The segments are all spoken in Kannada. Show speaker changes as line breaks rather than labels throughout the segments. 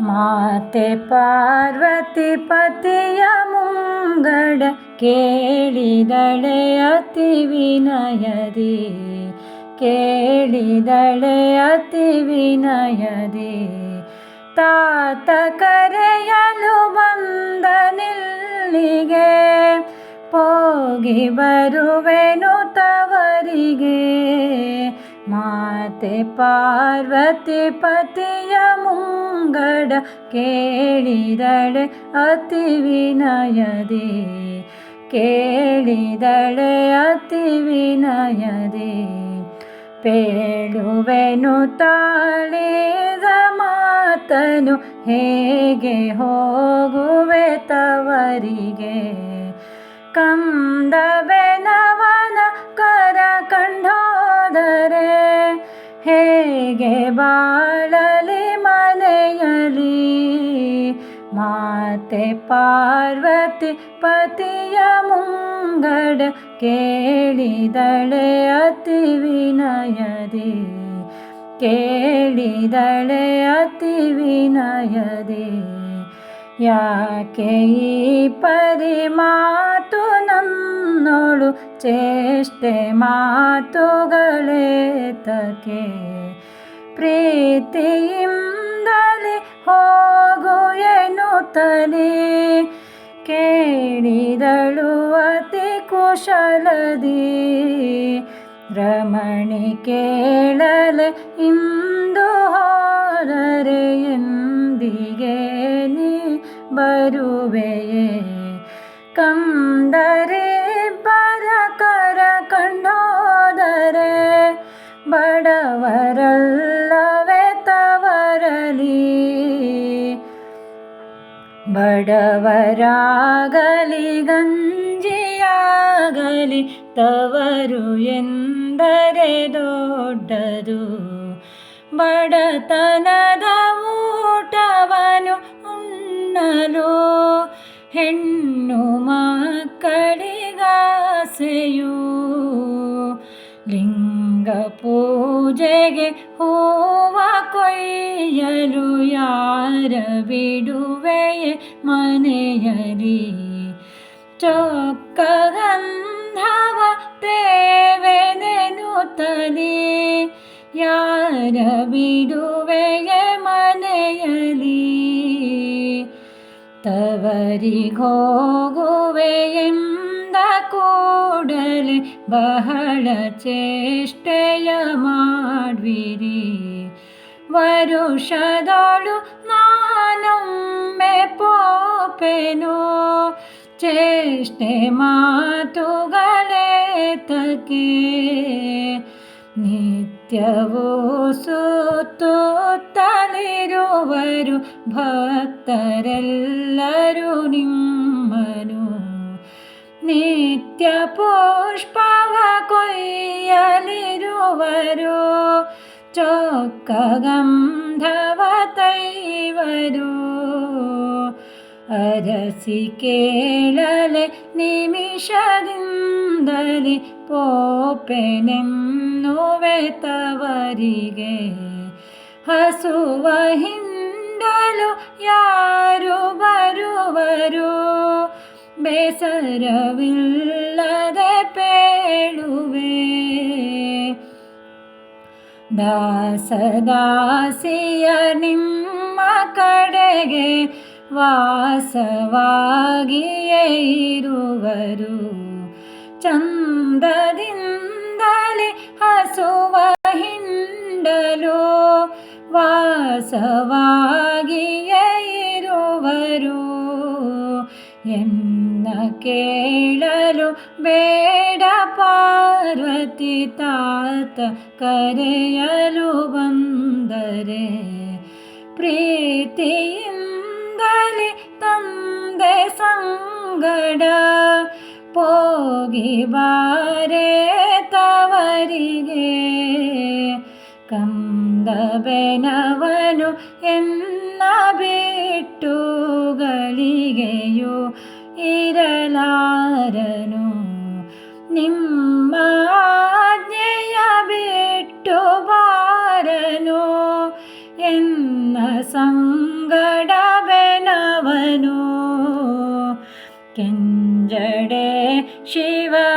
ಮಾತೆ ಪಾರ್ವತಿ ಪತಿಯ ಮುಂಗಡ ಕೇಳಿದಳೆ ಅತಿ ವಿನಯದಿ, ಕೇಳಿದಳೆ ಅತಿ ವಿನಯದಿ. ತಾತ ಕರೆಯಲು ಬಂದ ನಿಲ್ಲಿಗೆ ಹೋಗಿ ಬರುವೆನು ತವರಿಗೆ. ಮಾತೆ ಪಾರ್ವತಿ ಪತಿಯ ಮುಂಗಡ ಕೇಳಿದಳೆ ಅತಿ ವಿನಯದಿ. ಕೇಳಿದಳೆ ಅತಿ ವಿನಯದಿ. ಪೇಳುವೆನು ತಾಳಿದ ಮಾತನು ಹೇಗೆ ಹೋಗುವೆ ತವರಿಗೆ. ಕಂದಬೆನವನ ಕರ ಕಂಡೋದರೆ ಹೇಗೆ ಬಾಳಲಿ ಮಾತೆ ಪಾರ್ವತಿ ಪತಿಯ ಮುಂಗಡ ಕೇಳಿದಳೆ ಅತಿ ವಿನಯದಿ. ಕೇಳಿದಳೆ ಅತಿ ವಿನಯದಿ. ಯಾಕೆ ಈ ಪರಿ ಮಾತು ನನ್ನೋಳು ಚೇಷ್ಟೆ ಮಾತುಗಳೇತಕ್ಕೆ ಪ್ರೀತಿಯಿಂದಲೇ ಹೋಗು ಎನ್ನುತ್ತಲೇ ಕೇಳಿದಳು ಅತಿ ಕುಶಲದಿ ರಮಣಿ ಕೇಳಲೆ ಇಂದು ಹೋದರೆ ಎಂದಿಗೆ ನೀ ಬರುವೆಯೇ ಕಂದರೆ ಬಡವರಾಗಲಿ, ಗಂಜಿಯಾಗಲಿ, ತವರು ಎಂದರೆ ದೊಡ್ಡದು. ಬಡತನದ ಊಟವನು ಉಣ್ಣಲು, ಹೆಣ್ಣು ಮಕ್ಕಳಿಗಾಸೆಯು. ಲಿಂಗ ಪೂಜೆಗೆ ಹೂವ ಕೊಯ್ಯಲು ಯಾರ ಬಿಡುವೆಯೇ ಮನೆಯಲಿ ಚೊಕ್ಕ ಗಂಧವ ತೇವೆನೆನುತ್ತಲಿ ಯಾರ ಬಿಡುವೆಯೇ ಮನೆಯಲಿ ತವರಿಗೋಗುವೆಯೆಂದ ಕೂಡಲೇ ಬಹಳ ಚೇಷ್ಟೆಯ ಮಾಡ್ವಿರಿ ವರುಷದೊಳು ನಾನೊಮ್ಮೆ ಪೋಪೆನು ಚೇಷ್ಟೆ ಮಾತುಗಳೇತಕ್ಕೆ ನಿತ್ಯವೂ ಸುತ್ತುತ್ತಲಿರುವರು ಭಕ್ತರೆಲ್ಲರೂ ನಿಮ್ಮನು ನಿತ್ಯ ಪುಷ್ಪವ ಕೊಯ್ಯಲಿರುವರು ಚೊಕ್ಕ ಗಂಧವ ತೈವರು ಅರಸಿ ಕೇಳಲೆ ನಿಮಿಷದಿಂದಲೇ ಪೋಪೆನೆನ್ನುವೆ ತವರಿಗೆ ಹಸುವ ಹಿಂಡಲು ಯಾರು ಬರುವರು? ಬೇಸರವಿಲ್ಲದೆ ಪೇಳುವೆ. ದಾಸದಾಸಿಯ ನಿಮ್ಮ ಕಡೆಗೆ ವಾಸವಾಗಿಯೇ ಇರುವರು. ಚಂದದಿಂದಲೇ ಹಸುವ ಹಿಂಡಲು ವಾಸವಾಗಿಯೇ ಇರುವರು. ಎನ್ನ ಕೇಳಲು ಬೇಡ ಪಾರ್ವತಿ ತಾತ ಕರೆಯಲು ಬಂದರೆ ಪ್ರೀತಿಯಿಂದಲೇ ಸಂಗಡ ಪೋಗಿ ಬಾರೆ ತವರಿಗೆ ಕಂದ ಬೆನವನು ಎನ್ನ ಬಿಟ್ಟು ಗಳಿಗೆಯು ಇರಲಾರನು ನಿಮ್ಮ ಆಜ್ಞೆಯ ಬಿಟ್ಟು ಬಾರನು ಎನ್ನ ಸಂಗಡ ಕೆಂಜಡೆ ಶಿವಹಾಸ್ಯಾಡಿದ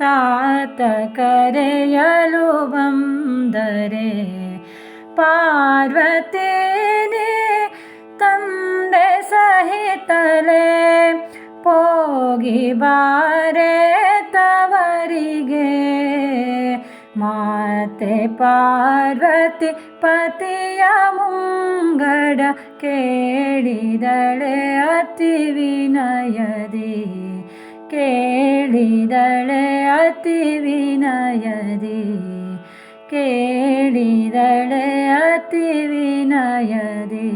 ತಾತ ಕರೆಯಲು ಬಂದರೆ ಪಾರ್ವತಿನೇ ತಂದೆ ಸಹಿತಲೆ ಪೋಗಿ ಬಾರೆ ಮಾತೆ ಪಾರ್ವತಿ ಪತಿಯ ಮುಂಗಡ ಕೇಳಿದಳೆ ಅತಿ ವಿನಯದಿ ಕೇಳಿದಳೆ ಅತಿ ವಿನಯದಿ ಕೇಳಿದಳೆ ಅತಿ ವಿನಯದಿ